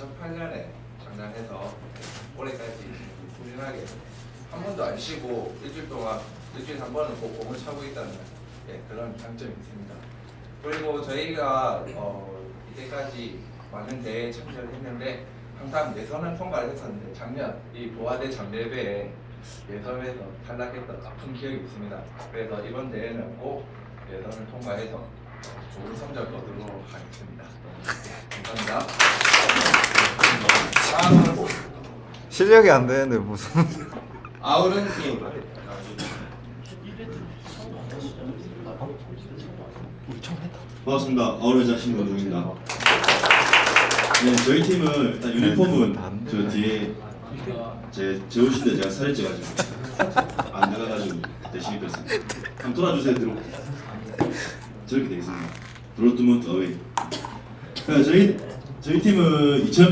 2008년에 창단해서 올해까지 꾸준하게 한 번도 안 쉬고 일주일 동안 일주일에 한 번은 꼭 공을 차고 있다는 예, 그런 장점이 있습니다. 그리고 저희가 어, 이때까지 많은 대회에 참여를 했는데 항상 예선을 통과를 했었는데 작년 이 보아대 장례배에 예선에서 탈락했던 아픈 기억이 있습니다. 그래서 이번 대회는 꼭 예선을 통과해서 좋은 성적 거두도록 하겠습니다. 실력이 안 되는데 무슨 아우른 팀. 반갑습니다. 아우르자 신건동입니다. 네, 저희 팀은 일단 유니폼은 저 뒤에 제 재호신 때 제가 살이 쪄가지고 안 나가가지고 대신 입혔습니다. 한번 돌아주세요, 들어. 저렇게 있습니다. 도로트문트 어웨이. 네, 저희 저희 팀은 2000